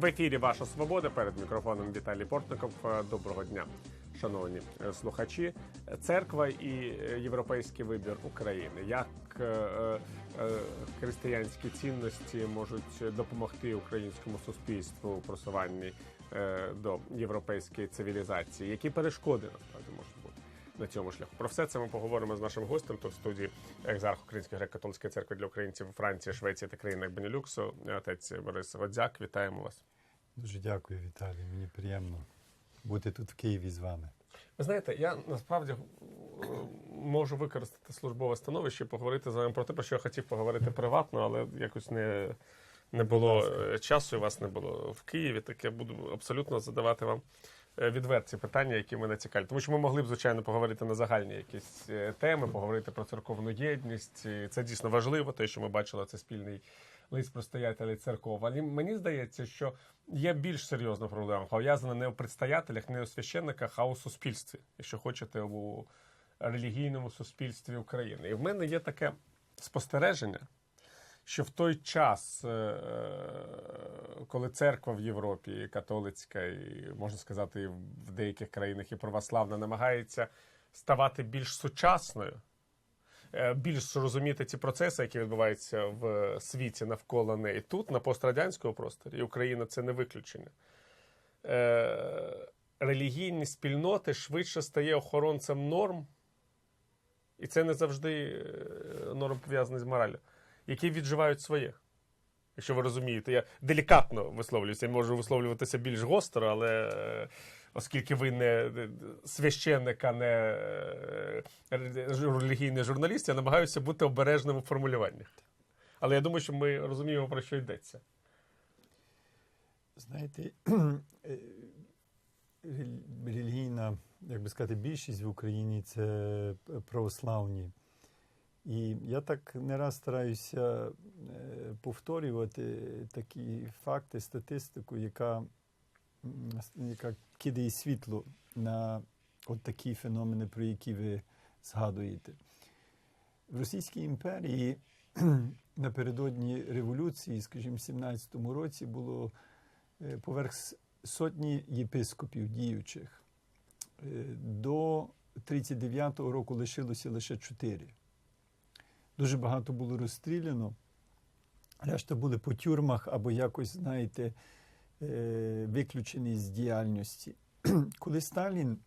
В ефірі Ваша Свобода перед мікрофоном Віталій Портников. Е, Доброго дня, шановні слухачі. Церква і е, європейський вибір України. Як е, християнські цінності можуть допомогти українському суспільству у просуванні до європейської цивілізації? Які перешкоди насправді можуть? На цьому шляху про все це ми поговоримо з нашим гостем. Тут в студії екзарх Української греко-католицької церкви для українців Франції, Швеції та країнах Бенілюксу. Отець Борис Водзяк. Вітаємо вас. Дуже дякую, Віталій. Мені приємно бути тут в Києві з вами. Ви знаєте, я насправді е, можу використати службове становище і поговорити з вами про те, про що я хотів поговорити приватно, але якось не, не було е, часу, і вас не було в Києві. Так я буду абсолютно задавати вам відверті питання, які мене цікавлять. Тому що ми могли б, звичайно, поговорити на загальні якісь е, теми, поговорити про церковну єдність. Це дійсно важливо, те, що ми бачили, це спільний лист простоятелей церков. Але мені здається, що є більш серйозна проблема, пов'язана не у предстоятелях, не у священниках, а у суспільстві, якщо хочете, у релігійному суспільстві України. І в мене є таке спостереження, що в той час, е, коли церква в Європі, католицька, і можна сказати, в деяких країнах і православна, намагається ставати більш сучасною, е, більш розуміти ці процеси, які відбуваються в світі навколо неї. Тут, на пострадянському просторі, і Україна це не виключення. Е, Релігійні спільноти швидше стає охоронцем норм, і це не завжди е, норм пов'язаний з моралю, які відживають своє. Якщо ви розумієте, я делікатно висловлююся, я можу висловлюватися більш гостро, але е, оскільки ви не е, священник, а не е, релігійний журналіст, я намагаюся бути обережним у формулюваннях. Але я думаю, що ми розуміємо, про що йдеться. Знаєте, релігійна, як би сказати, більшість в Україні це православні. І я так не раз стараюся е, повторювати такі факти, статистику, яка, яка кидає світло на от такі феномени, про які ви згадуєте. В Російській імперії напередодні революції, скажімо, в 17-му році було е, поверх сотні єпископів діючих. Е, До 39-го року лишилося лише чотири. Дуже багато було розстріляно. Решта були по тюрмах або якось, знаєте, е, виключені з діяльності. Коли Сталін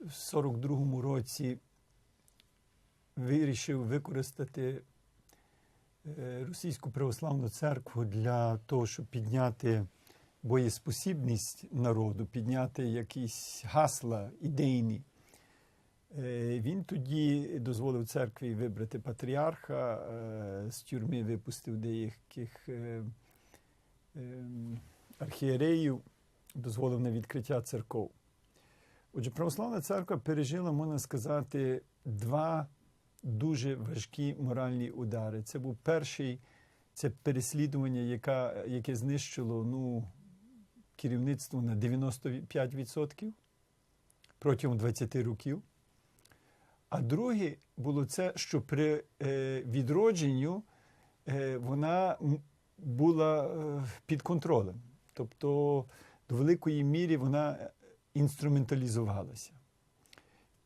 в 42-му році вирішив використати е, Російську православну церкву для того, щоб підняти боєспосібність народу, підняти якісь гасла ідейні. Е, Він тоді дозволив церкві вибрати патріарха, е, з тюрми випустив деяких е, архієреїв, дозволив на відкриття церков. Отже, православна церква пережила, можна сказати, два дуже важкі моральні удари. Це був перший це переслідування, яка, яке знищило ну, керівництво на 95% протягом 20 років. А друге було це, що при е, відродженню е, вона була е, під контролем. Тобто до великої міри вона інструменталізувалася.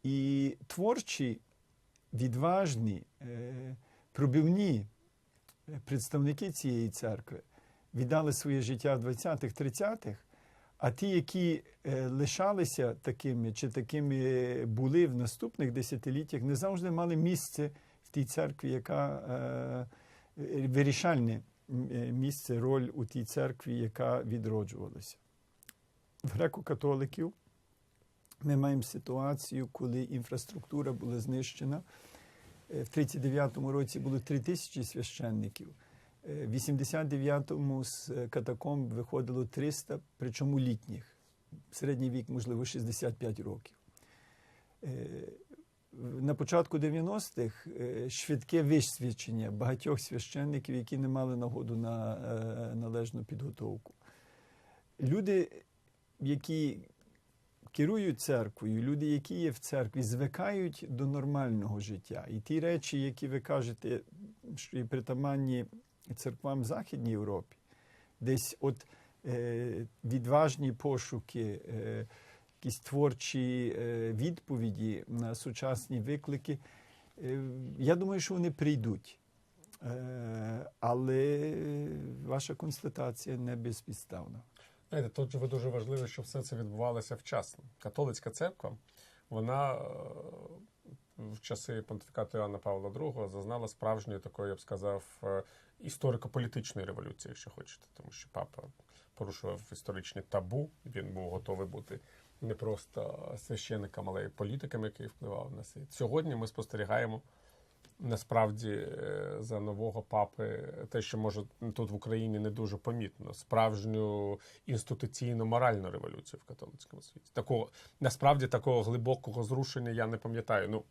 І творчі, відважні, пробивні представники цієї церкви віддали своє життя в 20-х-30-х, а ті, які е, лишалися такими чи такими були в наступних десятиліттях, не завжди мали місце в тій церкві, яка е, е, вирішальне е, місце, роль у тій церкві, яка відроджувалася. В греко-католиків ми маємо ситуацію, коли інфраструктура була знищена. Е, В 39-му році було 3 тисячі священників. Е, В 89-му з е, катакомб виходило 300, причому літніх. Середній вік, можливо, 65 років. Е, На початку 90-х е, швидке висвячення багатьох священників, які не мали нагоду на належну підготовку. Люди, які керують церквою, люди, які є в церкві, звикають до нормального життя. І ті речі, які ви кажете, що є притаманні церквам в Західній Європі, десь от е, відважні пошуки, е, якісь творчі е, відповіді на сучасні виклики, е, я думаю, що вони прийдуть. Е, Але ваша констатація не безпідставна. Знаєте, тут дуже важливо, щоб все це відбувалося вчасно. Католицька церква, вона е, в часи понтифікату Іоанна Павла II зазнала справжньої такої, я б сказав, е, історико-політичної революції, якщо хочете, тому що папа порушував історичні табу, він був готовий бути не просто священником, але й політиком, який впливав на світ. Сьогодні ми спостерігаємо насправді е, за нового папи те, що може тут в Україні не дуже помітно, справжню інституційно моральну революцію в католицькому світі. Такого насправді такого глибокого зрушення я не пам'ятаю. Ну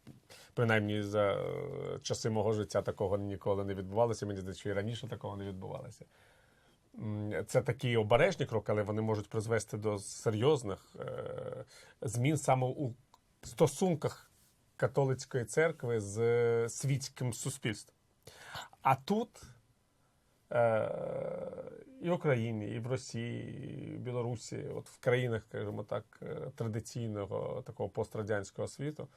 принаймні за е, часи мого життя такого ніколи не відбувалося. Мені здається, і раніше такого не відбувалося. Це такі обережні кроки, але вони можуть призвести до серйозних е, змін саме у стосунках католицької церкви з е, світським суспільством. А тут е, і в Україні, і в Росії, і в Білорусі, от в країнах, скажімо так, е, традиційного такого пострадянського світу,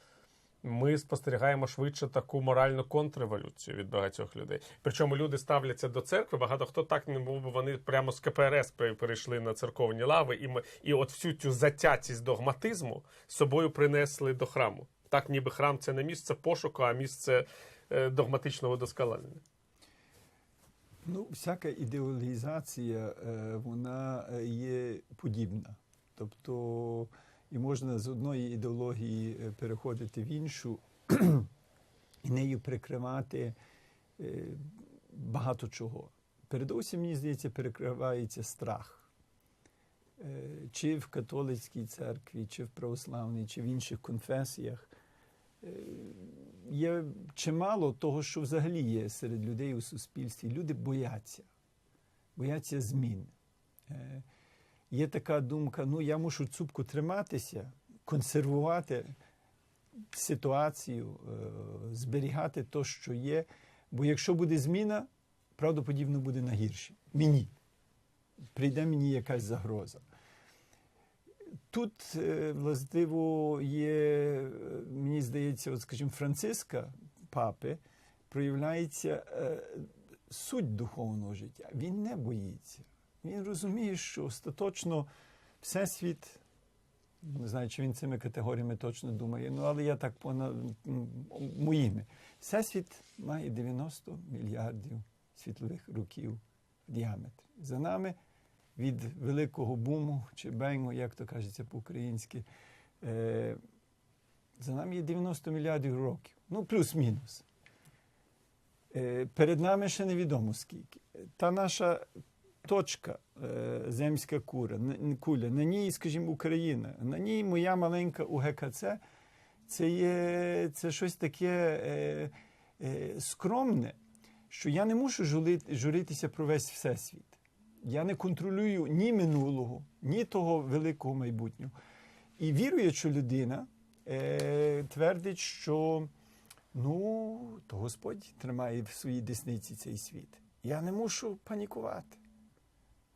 ми спостерігаємо швидше таку моральну контрреволюцію від багатьох людей. Причому люди ставляться до церкви. Багато хто так не був, вони прямо з КПРС перейшли на церковні лави, і ми і от всю цю затятість догматизму з собою принесли до храму. Так, ніби храм це не місце пошуку, а місце е, догматичного досконалення. Ну, всяка ідеологізація, е, вона е, є подібна. Тобто, і можна з одної ідеології переходити в іншу і нею прикривати багато чого. Передусім, мені здається, перекривається страх. Чи в католицькій церкві, чи в православній, чи в інших конфесіях. Е, Є чимало того, що взагалі є серед людей у суспільстві. Люди бояться, бояться змін. Е, Є така думка: ну я мушу цупку триматися, консервувати ситуацію, е, зберігати те, що є. Бо якщо буде зміна, правдоподібно буде на гірше. Мені. Прийде мені якась загроза. Тут, е, властиво, є, е, мені здається, от, скажімо, Франциска папи проявляється е, суть духовного життя. Він не боїться. Він розуміє, що остаточно Всесвіт, не знаю, чи він цими категоріями точно думає, ну але я так понад моїми. Всесвіт має 90 мільярдів світлових років в діаметрі. За нами від великого буму чи бенгу, як то кажеться по-українськи, е, за нами є 90 мільярдів років. Ну, плюс-мінус. Е, перед нами ще невідомо скільки. Та наша точка, е, земська кура, куля, на ній, скажімо, Україна, на ній моя маленька УГКЦ, це є це щось таке е, е, скромне, що я не мушу журитися про весь всесвіт. Я не контролюю ні минулого, ні того великого майбутнього. І віруюча людина е, твердить, що ну, то Господь тримає в своїй десниці цей світ. Я не мушу панікувати.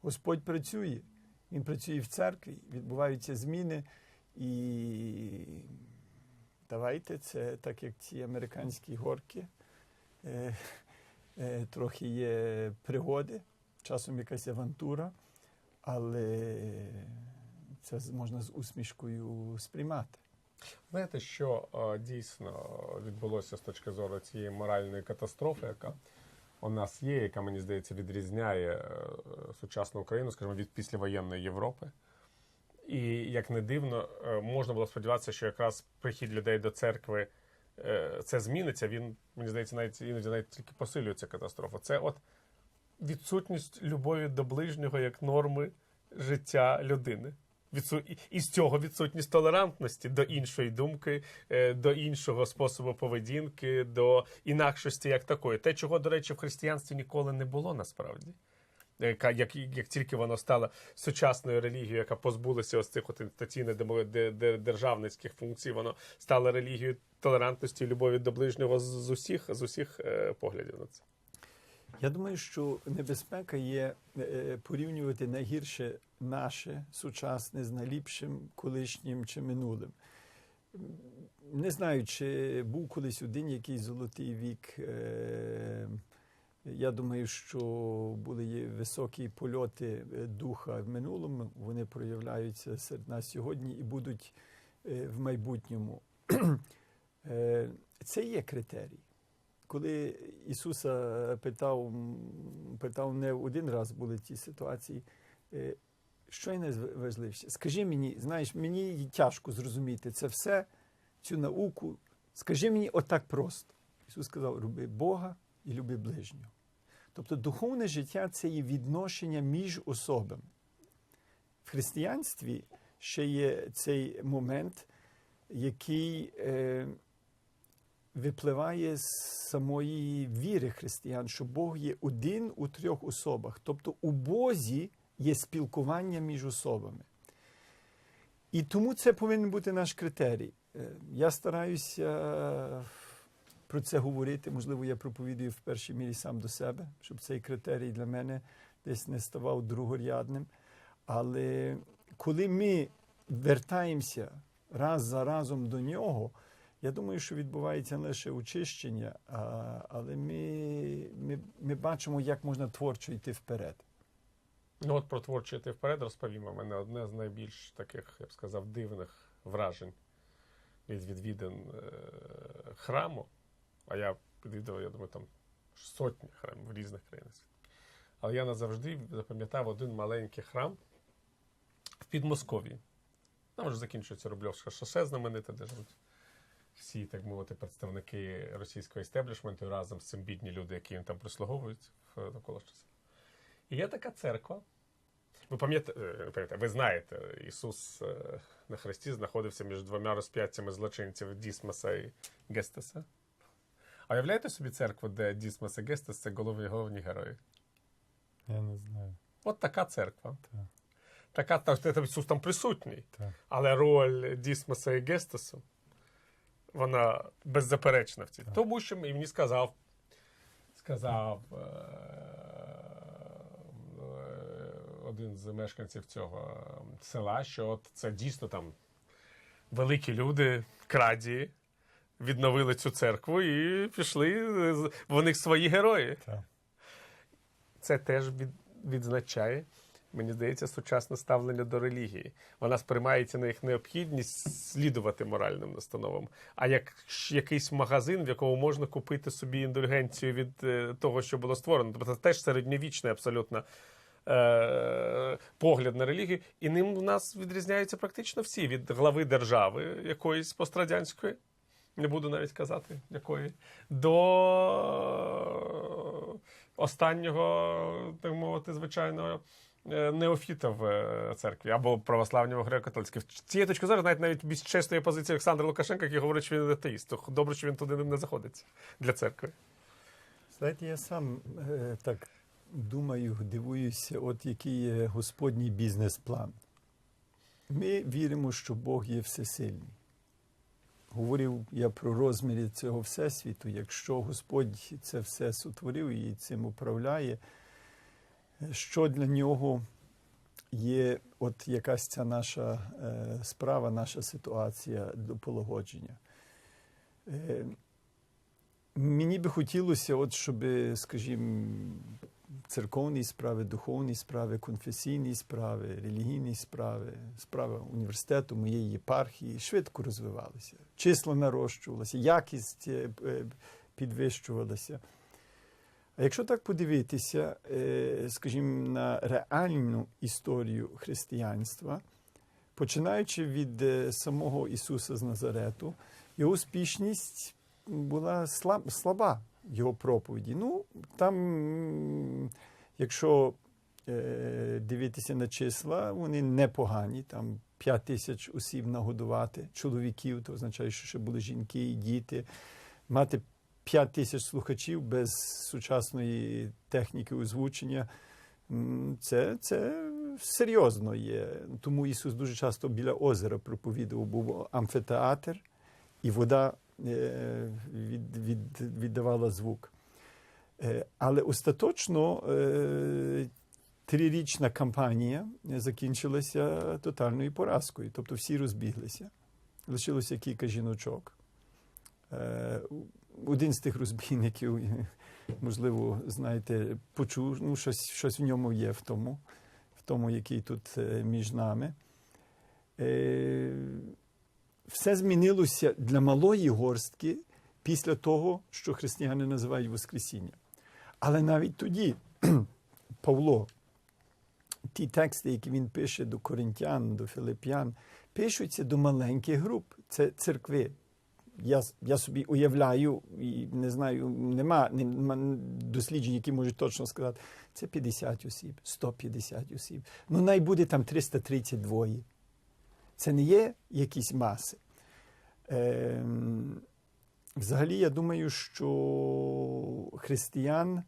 Господь працює, Він працює в церкві, відбуваються зміни. І давайте це так, як ці американські горки. Е, е, трохи є пригоди, часом якась авантура, але це можна з усмішкою сприймати. Знаєте, що е, дійсно відбулося з точки зору цієї моральної катастрофи, яка у нас є, яка, мені здається, відрізняє е, сучасну Україну, скажімо, від післявоєнної Європи. І як не дивно, е, можна було сподіватися, що якраз прихід людей до церкви це зміниться. Він, мені здається, навіть іноді навіть тільки посилює цю катастрофу. Це от відсутність любові до ближнього як норми життя людини. Відсу... і- з цього відсутність толерантності до іншої думки, е, до іншого способу поведінки, до інакшості як такої. Те, чого, до речі, в християнстві ніколи не було насправді. Яка, як, як тільки воно стало сучасною релігією, яка позбулася ось цих от інституційно-державницьких функцій, воно стало релігією толерантності і любові до ближнього з, з усіх, з усіх е, поглядів на це. Я думаю, що небезпека є е, порівнювати найгірше наше сучасне з найліпшим колишнім чи минулим. Не знаю, чи був колись один якийсь золотий вік. е, Я думаю, що були високі польоти е, духа в минулому. Вони проявляються серед нас сьогодні і будуть е, в майбутньому. Е, Це є критерій. Коли Ісуса питав, питав не один раз були ті ситуації, е, що є найважливіше? Скажи мені, знаєш, мені тяжко зрозуміти це все, цю науку. Скажи мені отак просто. Ісус сказав: люби Бога і люби ближнього. Тобто духовне життя це є відношення між особами. В християнстві ще є цей момент, який е, випливає з самої віри християн, що Бог є один у трьох особах. Тобто у Бозі є спілкування між особами. І тому це повинен бути наш критерій. Е, Я стараюся про це говорити. Можливо, я проповідую в першій мірі сам до себе, щоб цей критерій для мене десь не ставав другорядним. Але коли ми вертаємося раз за разом до нього, я думаю, що відбувається не лише очищення, але ми, ми, ми бачимо, як можна творчо йти вперед. Ну от про творче йти вперед розповімо. У мене одне з найбільш таких, я б сказав, дивних вражень від відвідин е, храму. А я відвідав, я думаю, там сотні храмів в різних країнах. Але я назавжди запам'ятав один маленький храм в Підмосков'ї. Там вже закінчується Рубльовське шосе знамените, де живуть всі, так мовити, представники російського істеблішменту разом з цим бідні люди, які їм там прислуговують в навколо часу. І є така церква. Ви пам'ятаєте, е, ви знаєте, Ісус е, на хресті знаходився між двома розп'яттями злочинців Дісмаса і Гестеса. А уявляєте собі церкву, де Дісмас і Гестес це голови головні герої? Я не знаю. От така церква. Так. Така, та, та, Ісус там присутній. Так. Але роль Дісмаса і Гестесу, вона беззаперечна в цій. Так. Тому що мені сказав, сказав е, е, один з мешканців цього села, що от це дійсно там великі люди, крадії, відновили цю церкву і пішли, е, в них свої герої. Так. Це теж від, відзначає, мені здається, сучасне ставлення до релігії. Вона сприймається на їх необхідність слідувати моральним настановам, а як якийсь магазин, в якому можна купити собі індульгенцію від е, того, що було створено. Тобто це теж середньовічний абсолютно. е, Погляд на релігію, і ним у нас відрізняються практично всі від глави держави якоїсь пострадянської, не буду навіть казати якої, до останнього, так мовити, звичайного неофіта в е, церкві або православнього греко-католицьких. З цієї точки зору, навіть навіть більш чесної позиції Олександра Лукашенка, який говорить, що він атеїст. Добре, що він туди не заходиться для церкви. Знаєте, я сам е, так думаю, дивуюся, от який є Господній бізнес-план. Ми віримо, що Бог є всесильний. Говорив я про розміри цього всесвіту. Якщо Господь це все сотворив і цим управляє, що для нього є от якась ця наша е, справа, наша ситуація до полагодження. Е, Мені би хотілося, от, щоб, скажімо, церковні справи, духовні справи, конфесійні справи, релігійні справи, справи університету, моєї єпархії швидко розвивалися. Числа нарощувалися, якість е, підвищувалася. А якщо так подивитися, е, скажімо, на реальну історію християнства, починаючи від е, самого Ісуса з Назарету, його успішність була слаба його проповіді. Ну, там, якщо е, дивитися на числа, вони непогані. Там 5 тисяч осіб нагодувати, чоловіків, то означає, що ще були жінки і діти. Мати 5 тисяч слухачів без сучасної техніки озвучення. Це, це серйозно є. Тому Ісус дуже часто біля озера проповідував, був амфітеатр, і вода е, від, від, віддавала звук. Е, Але остаточно е, трирічна кампанія закінчилася тотальною поразкою. Тобто всі розбіглися. Лишилося кілька жіночок. Один з тих розбійників, можливо, знаєте, почув, ну, щось, щось в ньому є в тому, в тому, який тут е, між нами. Е, Все змінилося для малої горстки після того, що християни називають Воскресіння. Але навіть тоді Павло, ті тексти, які він пише до коринтян, до филип'ян, пишуться до маленьких груп. Це церкви. Я, я собі уявляю, і не знаю, нема, нема досліджень, які можуть точно сказати, це 50 осіб, 150 осіб. Ну, най буде там 332. Це не є якісь маси. Ем, взагалі, я думаю, що християн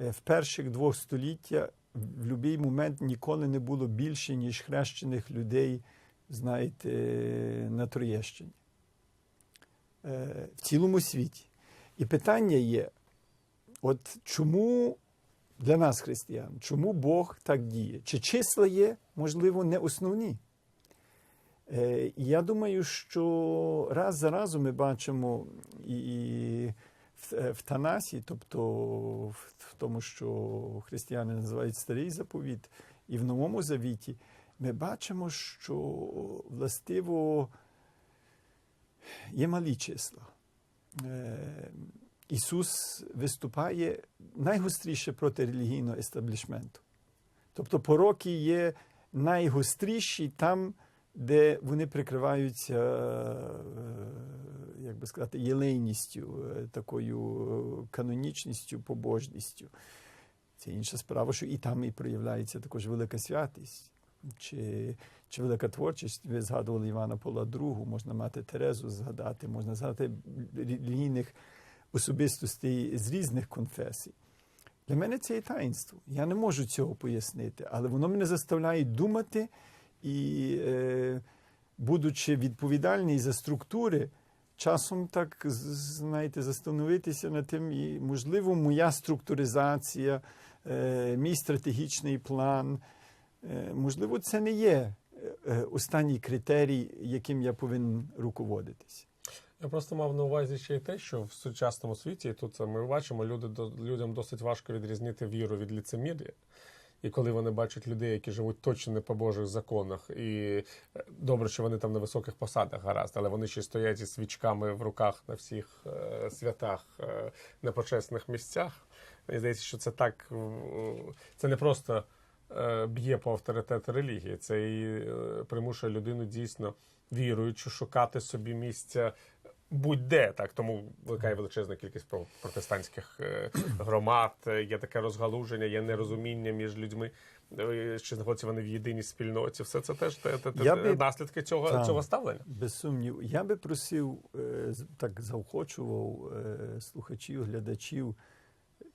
е, в перших двох століття в будь-який момент ніколи не було більше, ніж хрещених людей, знаєте, на Троєщині. Е, В цілому світі. І питання є: от чому для нас, християн, чому Бог так діє? Чи числа є, можливо, не основні? Е, Я думаю, що раз за разом ми бачимо і в, е, Танасі, тобто в, в тому, що християни називають старий заповіт, і в Новому Завіті, ми бачимо, що властиво є малі числа. Е, Ісус виступає найгостріше проти релігійного естаблішменту. Тобто пороки є найгостріші там, де вони прикриваються, е, як би сказати, єлейністю, е, такою канонічністю, побожністю. Це інша справа, що і там і проявляється також велика святість. Чи, чи велика творчість, ви згадували Івана Павла II, можна мати Терезу згадати, можна згадати релігійних особистостей з різних конфесій. Для мене це є таїнство. Я не можу цього пояснити, але воно мене заставляє думати і, е, будучи відповідальний за структури, часом так знаєте, застановитися над тим, і, можливо, моя структуризація, е, мій стратегічний план. Е, Можливо, це не є останній критерій, яким я повинен руководитися. Я просто мав на увазі ще й те, що в сучасному світі, і тут це ми бачимо, люди, людям досить важко відрізнити віру від ліцемір'я. І коли вони бачать людей, які живуть точно не по Божих законах, і е, добре, що вони там на високих посадах гаразд, але вони ще стоять із свічками в руках на всіх е, святах, е, непочесних місцях. Мені здається, що це так е, це не просто е, б'є по авторитету релігії, це і е, примушує людину дійсно віруючи шукати собі місця будь-де. Так тому виникає величезна кількість протестантських е, громад. е, Є таке розгалуження, є нерозуміння між людьми. е, Чи знаходяться вони в єдиній спільноті? Все це теж те, те, те, Я би- наслідки цього, Так. цього ставлення. Без сумнів. Я би просив, е, так заохочував е, слухачів, глядачів,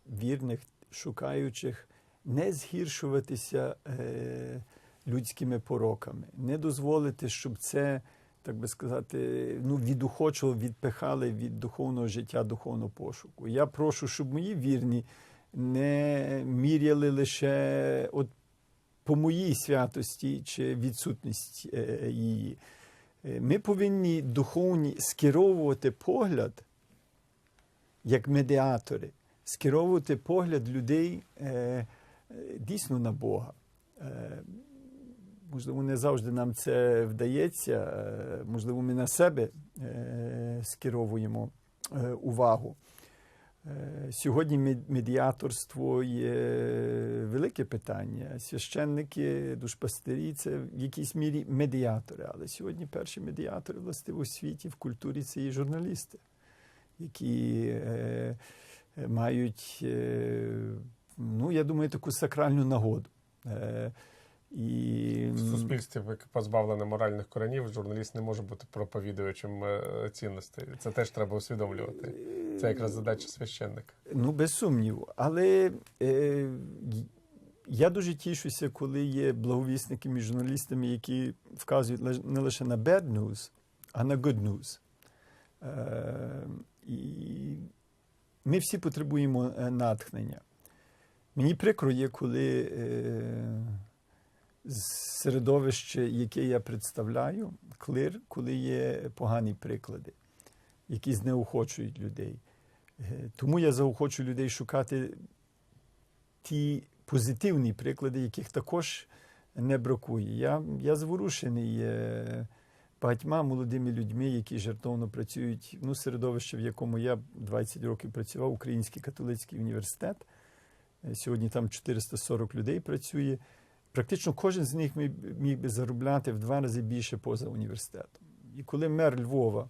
вірних, шукаючих, не згіршуватися е, людськими пороками, не дозволити, щоб це, так би сказати, ну, відухочувало, відпихали від духовного життя, духовного пошуку. Я прошу, щоб мої вірні не міряли лише от по моїй святості чи відсутність е, її. Е, Ми повинні духовні скеровувати погляд як медіатори, скеровувати погляд людей е, дійсно на Бога. Е, Можливо, не завжди нам це вдається, е, можливо, ми на себе е, скеровуємо увагу. Сьогодні медіаторство є велике питання. Священники, душпастирі це в якійсь мірі медіатори. Але сьогодні перші медіатори власне у світі в культурі це є журналісти, які мають, ну я думаю, таку сакральну нагоду. Е, і, В суспільстві, позбавлене моральних коренів, журналіст не може бути проповідувачем е, цінностей. Це теж треба усвідомлювати. Це якраз задача священника. Ну, без сумніву. Але е, я дуже тішуся, коли є благовісниками і журналістами, які вказують не лише на bad news, а на good news. Е, і ми всі потребуємо е, натхнення. Мені прикро є, коли е, середовище, яке я представляю, клир, коли є погані приклади, які знеохочують людей. Е, Тому я заохочу людей шукати ті позитивні приклади, яких також не бракує. Я, я зворушений е, багатьма молодими людьми, які жертовно працюють. Ну, середовище, в якому я 20 років працював, Український католицький університет. Сьогодні там 440 людей працює. Практично кожен з них міг, міг би заробляти в два рази більше поза університетом. І коли мер Львова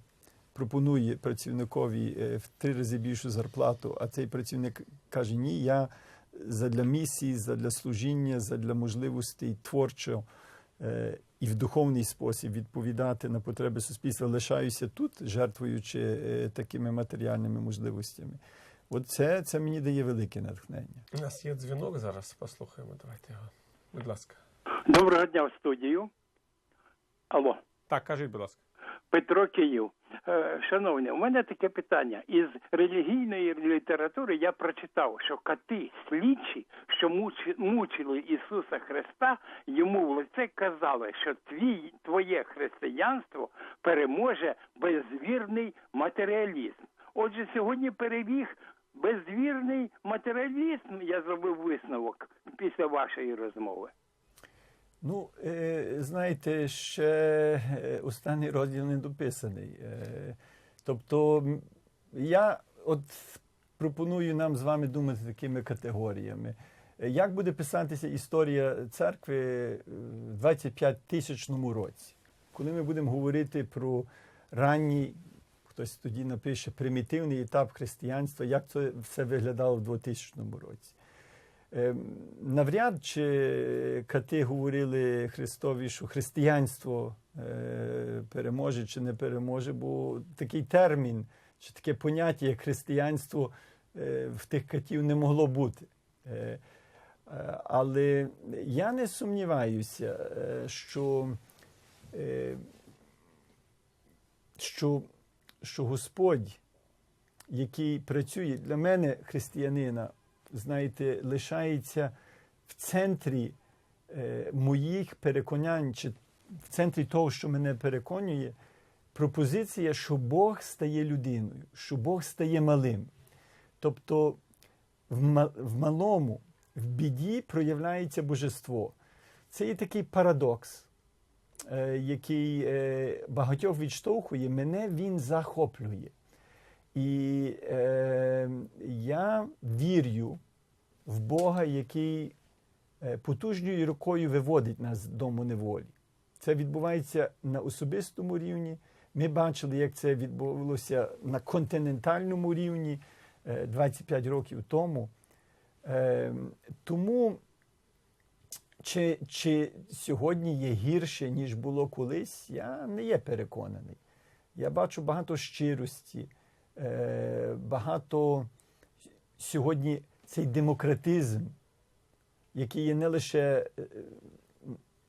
пропонує працівникові е, в три рази більшу зарплату, а цей працівник каже: Ні, я задля місії, задля служіння, задля можливостей творчо е, і в духовний спосіб відповідати на потреби суспільства, лишаюся тут, жертвуючи е, такими матеріальними можливостями. От це, мені дає велике натхнення. У нас є дзвінок зараз, послухаємо. Давайте його. Будь ласка. Доброго дня в студію. Алло, Так, кажіть, будь ласка. Петро Київ. Е, Шановні, у мене таке питання. Із релігійної літератури я прочитав, що кати слідчі, що мучи- мучили Ісуса Христа, йому в лице казали, що твій, твоє християнство переможе безвірний матеріалізм. Отже, сьогодні переміг безвірний матеріалізм, я зробив висновок після вашої розмови. Ну, е, знаєте, ще е, останній розділ не дописаний. Е, тобто, я от пропоную нам з вами думати такими категоріями. Як буде писатися історія церкви в 25 тисячному році, коли ми будемо говорити про ранній, хтось тоді напише, примітивний етап християнства, як це все виглядало в 2000 році. Ем, Навряд чи кати говорили Христові, що християнство е, переможе чи не переможе, бо такий термін чи таке поняття, як християнство, е, в тих катів не могло бути. Е, Але я не сумніваюся, що, що, що Господь, який працює для мене, християнина, знаєте, лишається в центрі е, моїх переконань, чи в центрі того, що мене переконує, пропозиція, що Бог стає людиною, що Бог стає малим. Тобто в, ма- в малому, в біді проявляється божество. Це є такий парадокс, який е, багатьох відштовхує, мене він захоплює. І е, я вірю в Бога, який е, потужною рукою виводить нас з дому неволі. Це відбувається на особистому рівні. Ми бачили, як це відбувалося на континентальному рівні е, 25 років тому. Е, тому чи, чи сьогодні є гірше, ніж було колись, я не є переконаний. Я бачу багато щирості, е, багато сьогодні цей демократизм, який є не лише е,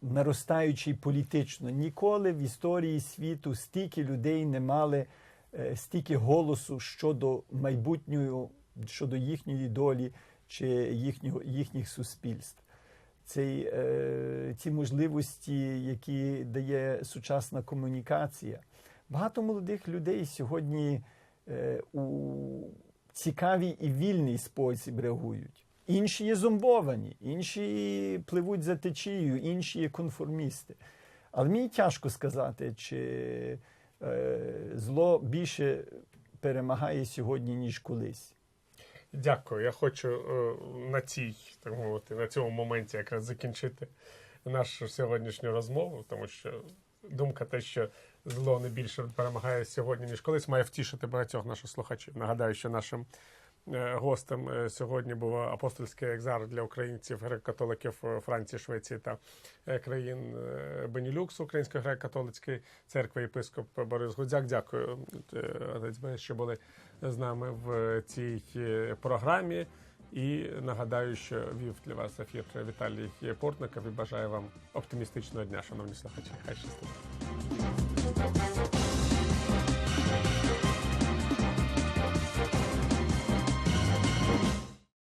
наростаючий політично. Ніколи в історії світу стільки людей не мали е, стільки голосу щодо майбутнього, щодо їхньої долі чи їхнього, їхніх суспільств. Цей, е, ці можливості, які дає сучасна комунікація. Багато молодих людей сьогодні е, у цікавий і вільний спосіб реагують. Інші є зомбовані, інші пливуть за течією, інші є конформісти. Але мені тяжко сказати, чи е, зло більше перемагає сьогодні, ніж колись. Дякую. Я хочу е, на цій, так мовити, на цьому моменті якраз закінчити нашу сьогоднішню розмову, тому що думка те, що зло не більше перемагає сьогодні, ніж колись, має втішити багатьох наших слухачів. Нагадаю, що нашим гостем е, сьогодні був апостольський екзар для українців, греко-католиків е, Франції, Швеції та е, країн е, Бенілюксу, Української греко-католицької церкви, єпископ Борис Гудзяк. Дякую, е, що були з нами в цій е, програмі. І нагадаю, що вів для вас ефір Віталій Портников і бажаю вам оптимістичного дня, шановні слухачі. Хай щастить.